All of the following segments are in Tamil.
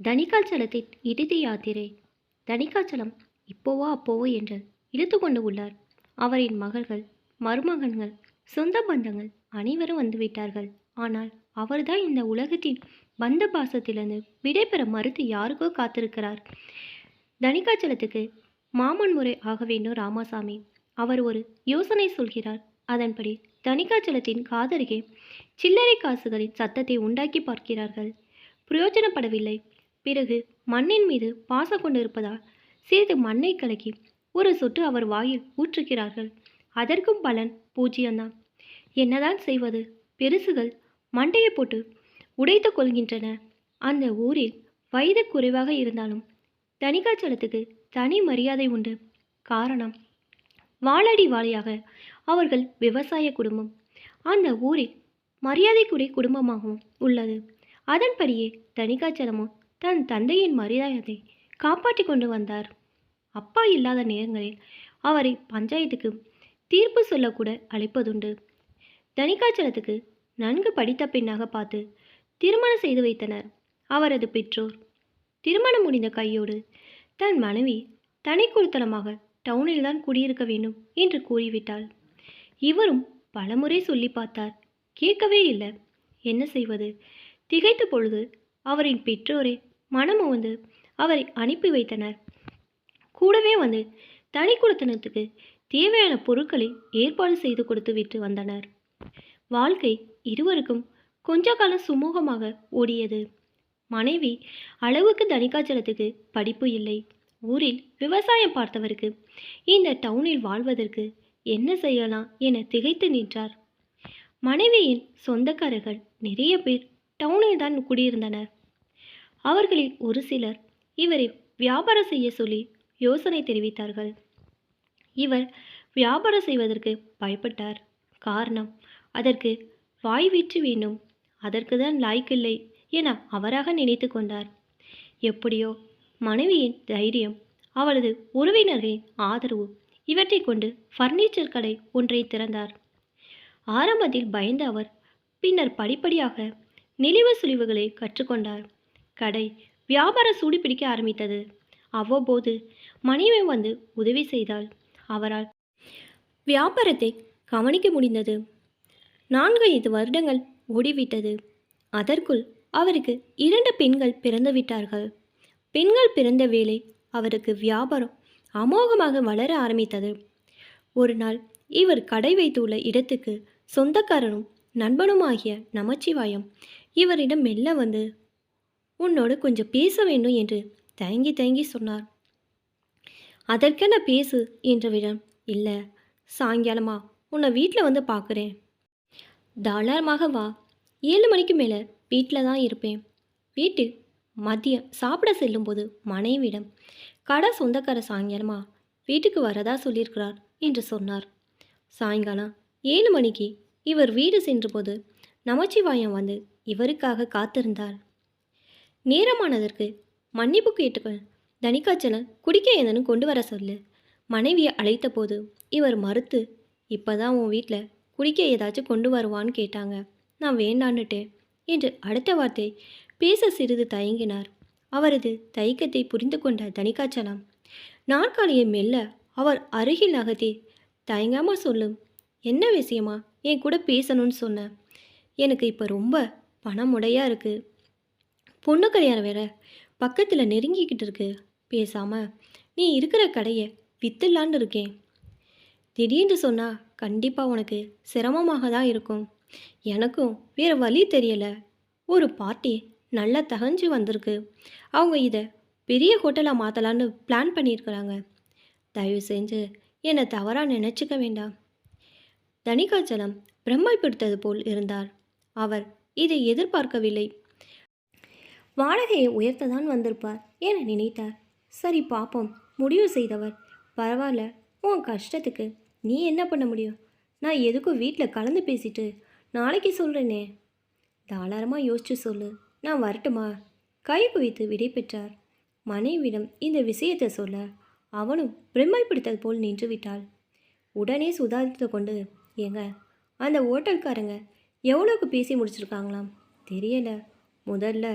தனிக்காச்சலத்தின் இறுதி யாத்திரை. தனிக்காச்சலம் இப்போவோ அப்போவோ என்று இழுத்து கொண்டு உள்ளார். அவரின் மகள்கள் மருமகன்கள் சொந்த பந்தங்கள் அனைவரும் வந்துவிட்டார்கள். ஆனால் அவர்தான் இந்த உலகத்தின் பந்த பாசத்திலிருந்து விடைபெற மறுத்து யாருக்கோ காத்திருக்கிறார். தனிக்காச்சலத்துக்கு மாமன் முறை ஆக வேண்டும் ராமசாமி. அவர் ஒரு யோசனை சொல்கிறார். அதன்படி தனிக்காச்சலத்தின் காதருகே சில்லறை காசுகளின் சத்தத்தை உண்டாக்கி பார்க்கிறார்கள். பிரயோஜனப்படவில்லை. பிறகு மண்ணின் மீது பாசம் கொண்டிருப்பதால் சிறிது மண்ணை கலக்கி ஒரு சொட்டு அவர் வாயில் ஊற்றுகிறார்கள். அதற்கும் பலன் பூஜ்ஜியம்தான். என்னதான் செய்வது? பெருசுகள் மண்டையை போட்டு உடைத்து கொள்கின்றன. அந்த ஊரில் வயது குறைவாக இருந்தாலும் தனிக்காச்சலத்துக்கு தனி மரியாதை உண்டு. காரணம் வாழடி வாழையாக அவர்கள் விவசாய குடும்பம். அந்த ஊரில் மரியாதைக்குரிய குடும்பமாகவும் உள்ளது. அதன்படியே தனிக்காச்சலமும் தன் தந்தையின் மரியாதையை காப்பாற்றி கொண்டு வந்தார். அப்பா இல்லாத நேரங்களில் அவரை பஞ்சாயத்துக்கு தீர்ப்பு சொல்லக்கூட அழைப்பதுண்டு. தனிக்காச்சலத்துக்கு நன்கு படித்த பெண்ணாக பார்த்து திருமணம் செய்து வைத்தனர் அவரது பெற்றோர். திருமணம் முடிந்த கையோடு தன் மனைவி தனி குடித்தனமாக டவுனில் தான் குடியிருக்க வேண்டும் என்று கூறிவிட்டாள். இவரும் பலமுறை சொல்லி பார்த்தார் கேட்கவே இல்லை. என்ன செய்வது? திகைத்த பொழுது அவரின் பெற்றோரே மனமும் வந்து அவரை அனுப்பி வைத்தனர். கூடவே வந்து தனி குடத்தினத்துக்கு தேவையான பொருட்களை ஏற்பாடு செய்து கொடுத்து விட்டு வந்தனர். வாழ்க்கை இருவருக்கும் கொஞ்ச காலம் சுமூகமாக ஓடியது. மனைவி அளவுக்கு தனிக்காச்சலத்துக்கு படிப்பு இல்லை. ஊரில் விவசாயம் பார்த்தவருக்கு இந்த டவுனில் வாழ்வதற்கு என்ன செய்யலாம் என திகைத்து நின்றார். மனைவியின் சொந்தக்காரர்கள் நிறைய பேர் டவுனில் தான் குடியிருந்தனர். அவர்களில் ஒரு சிலர் இவரை வியாபாரம் செய்ய சொல்லி யோசனை தெரிவித்தார்கள். இவர் வியாபாரம் செய்வதற்கு பயப்பட்டார். காரணம் அதற்கு வாய் வீச்சு வேண்டும். அதற்கு தான் லாய்க்கில்லை என அவராக நினைத்து கொண்டார். எப்படியோ மனைவியின் தைரியம் அவளது உறவினர்களின் ஆதரவு இவற்றை கொண்டு ஃபர்னிச்சர் கடை ஒன்றை திறந்தார். ஆரம்பத்தில் பயந்த அவர் பின்னர் படிப்படியாக நெளிவு சுழிவுகளை கற்றுக்கொண்டார். கடை வியாபார சூடு பிடிக்க ஆரம்பித்தது. அவ்வப்போது மனைவி வந்து உதவி செய்தாள். அவரால் வியாபாரத்தை கவனிக்க முடிந்தது. நான்கு ஐந்து வருடங்கள் ஓடிவிட்டது. அதற்குள் அவருக்கு இரண்டு பெண்கள் பிறந்து விட்டார்கள். பெண்கள் பிறந்த வேளை அவருக்கு வியாபாரம் அமோகமாக வளர ஆரம்பித்தது. ஒரு நாள் இவர் கடை வைத்துள்ள இடத்துக்கு சொந்தக்காரனும் நண்பனுமாகிய நமச்சிவாயம் இவரிடம் மெல்ல வந்து உன்னோடு கொஞ்சம் பேச வேண்டும் என்று தயங்கி தயங்கி சொன்னார். அதற்கென்ன பேசு என்றவிடம். இல்லை சாயங்காலமா. உன்னை வீட்டில் வந்து பார்க்குறேன் தாராளமாக வா. ஏழு மணிக்கு மேலே வீட்டில் தான் இருப்பேன். வீட்டு? மதியம். சாப்பிட செல்லும்போது மனைவிடம் கடை சொந்தக்கார சாயங்காலமா. வீட்டுக்கு வரதா சொல்லியிருக்கிறார் என்று சொன்னார். சாயங்காலம் ஏழு மணிக்கு இவர் வீடு சென்றபோது நமச்சிவாயம் வந்து இவருக்காக காத்திருந்தார். நேரமானதற்கு மன்னிப்பு கேட்டுக்கள் தனிக்காய்ச்சலை குடிக்க ஏதனும் கொண்டு வர சொல்லு. மனைவியை அழைத்த போது இவர் மறுத்து இப்போதான் உன் வீட்டில் குடிக்க ஏதாச்சும் கொண்டு வருவான்னு கேட்டாங்க. நான் வேண்டான்னுட்டேன் என்று அடுத்த வார்த்தை பேச சிறிது தயங்கினார். அவரது தயக்கத்தை புரிந்து கொண்ட தனிக்காச்சலம் நாற்காலியை மெல்ல அவர் அருகில் நகர்த்தி தயங்காம சொல்லும். என்ன விஷயமா? என் கூட பேசணும்னு சொன்னேன் எனக்கு இப்போ ரொம்ப பணமுடையாக இருக்குது பொண்ணு கல்யாணம் வேற. பக்கத்தில் நெருங்கிக்கிட்டு இருக்கு. பேசாமல் நீ இருக்கிற கடையை வித்துலான்னு இருக்கேன். திடீர்னு சொன்னால் கண்டிப்பாக உனக்கு சிரமமாக தான் இருக்கும். எனக்கும் வேறு வழி தெரியலை. ஒரு பார்ட்டி நல்லா தகஞ்சு வந்திருக்கு. அவங்க இதை பெரிய ஹோட்டலாக மாற்றலான்னு பிளான் பண்ணியிருக்கிறாங்க. தயவு செஞ்சு என்னை தவறாக நினச்சிக்க வேண்டாம். தனிகாச்சலம் பிரம்மை பிடித்தது போல் இருந்தார். அவர் இதை எதிர்பார்க்கவில்லை. வாடகையை உயர்த்ததான் வந்திருப்பார் என நினைத்தார். சரி பாப்போம் முடிவு செய்தவர். பரவாயில்ல உன் கஷ்டத்துக்கு நீ என்ன பண்ண முடியும்? நான் எதுக்கும் வீட்டில் கலந்து பேசிட்டு நாளைக்கு சொல்கிறேனே தாராளமாக யோசிச்சு சொல்லு நான் வரட்டுமா? கை குவித்து விடை பெற்றார். மனைவிடம் இந்த விஷயத்தை சொல்ல அவனும் பிரம்மை பிடித்தது போல் நின்று விட்டாள். உடனே சுதாரித்து கொண்டு ஏங்க அந்த ஓட்டல்காரங்க எவ்வளோக்கு பேசி முடிச்சிருக்காங்களாம்? தெரியல. முதல்ல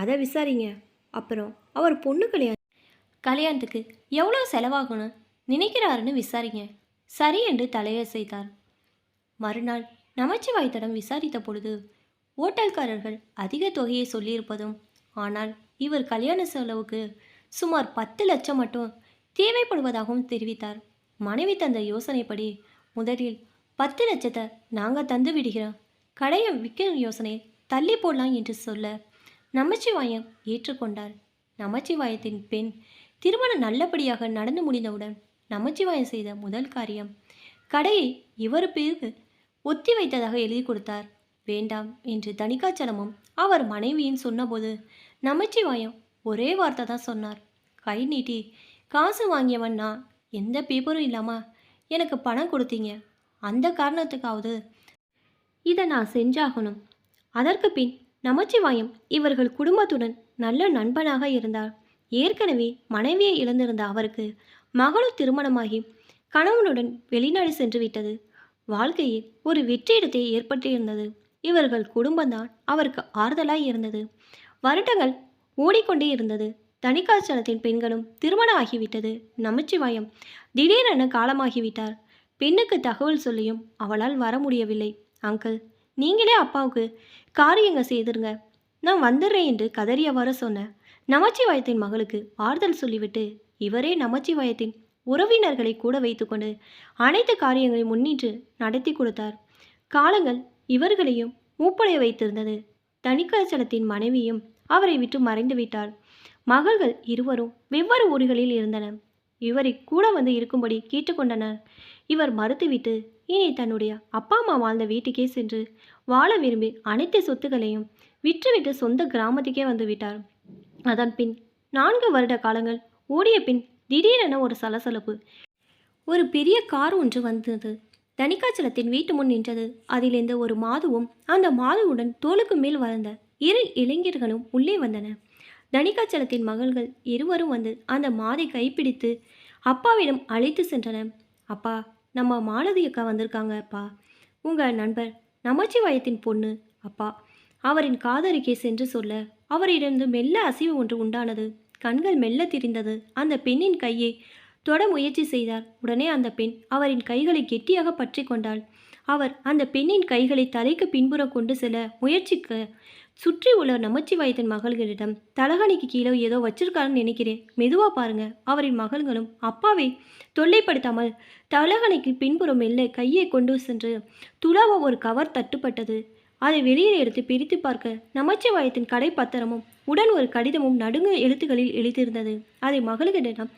அதை விசாரிங்க. அப்புறம் அவர் பொண்ணு கல்யாணம் கல்யாணத்துக்கு எவ்வளோ செலவாகும்னு நினைக்கிறாருன்னு விசாரிங்க. சரி என்று தலையசைத்தார். மறுநாள் நமச்சிவாயத்திடம் விசாரித்த பொழுது ஓட்டல்காரர்கள் அதிக தொகையை சொல்லியிருப்பதும் ஆனால் இவர் கல்யாண செலவுக்கு சுமார் பத்து லட்சம் மட்டும் தேவைப்படுவதாகவும் தெரிவித்தார். மனைவி தந்த யோசனைப்படி முதலில் பத்து லட்சத்தை நாங்கள் தந்து விடுகிறோம் கடையை விற்கிற யோசனை தள்ளி போடலாம் என்று சொல்ல நமச்சிவாயம் ஏற்றுக்கொண்டார். நமச்சிவாயத்தின் பெண் திருமணம் நல்லபடியாக நடந்து முடிந்தவுடன் நமச்சிவாயம் செய்த முதல் காரியம் கடையை இவர் பேருக்கு ஒத்தி வைத்ததாக எழுதி கொடுத்தார். வேண்டாம் என்று தணிகாச்சலமும் அவர் மனைவியும் சொன்னபோது நமச்சிவாயம் ஒரே வார்த்தை தான் சொன்னார். கை நீட்டி காசு வாங்கியவன் நான் எந்த பேப்பரும் இல்லாமல் எனக்கு பணம் கொடுத்தீங்க. அந்த காரணத்துக்காவது இதை நான் செஞ்சாகணும். அதற்கு பின் நமச்சிவாயம் இவர்கள் குடும்பத்துடன் நல்ல நண்பனாக இருந்தார். ஏற்கனவே மனைவியை இழந்திருந்த அவருக்கு மகளும் திருமணமாகி கணவனுடன் வெளிநாடு சென்று விட்டது. வாழ்க்கையில் ஒரு வெற்றிடத்தை ஏற்பட்டிருந்தது. இவர்கள் குடும்பம்தான் அவருக்கு ஆறுதலாய் இருந்தது. வருடங்கள் ஓடிக்கொண்டே இருந்தது. தனிக்காச்சலத்தின் பெண்களும் திருமணம் ஆகிவிட்டது நமச்சிவாயம் திடீரென காலமாகிவிட்டார். பெண்ணுக்கு தகவல் சொல்லியும் அவளால் வர முடியவில்லை. அங்கிள் நீங்களே அப்பாவுக்கு காரியங்க செய்திருங்க. நான் வந்துடுறேன் என்று கதறியவாறு சொன்ன நமச்சிவாயத்தின் மகளுக்கு ஆறுதல் சொல்லிவிட்டு இவரே நமச்சிவாயத்தின் உறவினர்களை கூட வைத்துக்கொண்டு அனைத்து காரியங்களை முன்னின்று நடத்தி கொடுத்தார். காலங்கள் இவர்களையும் மூப்படைய வைத்திருந்தது. தணிகாச்சலத்தின் மனைவியும் அவரை விட்டு மறைந்து விட்டார் மகள்கள் இருவரும் வெவ்வேறு ஊர்களில் இருந்தனர். இவரை கூட வந்து இருக்கும்படி கேட்டுக்கொண்டனர். இவர் மறுத்துவிட்டு இனி தன்னுடைய அப்பா அம்மா வாழ்ந்த வீட்டுக்கே சென்று வாழ விரும்பி அனைத்து சொத்துக்களையும் விற்றுவிட்டு சொந்த கிராமத்துக்கே வந்து விட்டார். அதன் பின் நான்கு வருட காலங்கள் ஓடிய பின் திடீரென ஒரு சலசலப்பு. ஒரு பெரிய கார் ஒன்று வந்தது. தனிக்காச்சலத்தின் வீட்டு முன் நின்றது. அதிலிருந்து ஒரு மாதுவும் அந்த மாதுவுடன் தோளுக்கு மேல் வளர்ந்த இரு இளைஞர்களும் உள்ளே வந்தன. தனிக்காச்சலத்தின் மகள்கள் இருவரும் வந்து அந்த மாதை கைப்பிடித்து அப்பாவிடம் அழைத்து சென்றன அப்பா நம்ம மாலதி அக்கா வந்திருக்காங்க அப்பா. உங்கள் நண்பர் நமச்சிவாயத்தின் பொண்ணு அப்பா. அவரின் காதருகே சென்று சொல்ல அவரிடந்து மெல்ல அசைவு ஒன்று உண்டானது. கண்கள் மெல்ல திரிந்தது. அந்த பெண்ணின் கையை தொட முயற்சி செய்தார். உடனே அந்த பெண் அவரின் கைகளை கெட்டியாக பற்றி கொண்டாள். அவர் அந்த பெண்ணின் கைகளை தலைக்கு பின்புற கொண்டு செல்ல முயற்சிக்க சுற்றி உள்ள நமச்சிவாயத்தின் மகள்களிடம் தலகணிக்கு கீழே ஏதோ வச்சிருக்காருன்னு நினைக்கிறேன். மெதுவாக பாருங்க. அவரின் மகள்களும் அப்பாவை தொல்லைப்படுத்தாமல் தலகணைக்கு பின்புறம் மெல்ல கையை கொண்டு சென்று துளாவ ஒரு கவர் தட்டுப்பட்டது. அதை வெளியில் எடுத்து பிரித்து பார்க்க நமச்சிவாயத்தின் கடை பத்திரமும் உடன் ஒரு கடிதமும் நடுங்கு எழுத்துக்களில் எழுதியிருந்தது. அதை மகளுக்கிடம்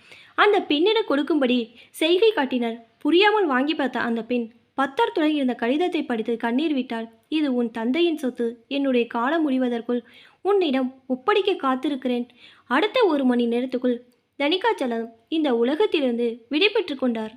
அந்த பெண்ணிடம் கொடுக்கும்படி செய்கை காட்டினர். புரியாமல் வாங்கி பார்த்த அந்த பெண் பத்தர் இருந்த கடிதத்தை படித்து கண்ணீர் விட்டாள். இது உன் தந்தையின் சொத்து. என்னுடைய காலம் முடிவதற்குள் உன்னிடம் ஒப்படைக்க காத்திருக்கிறேன். அடுத்த ஒரு மணி நேரத்துக்குள் தணிகாச்சலம் இந்த உலகத்திலிருந்து விடைபெற்று கொண்டார்.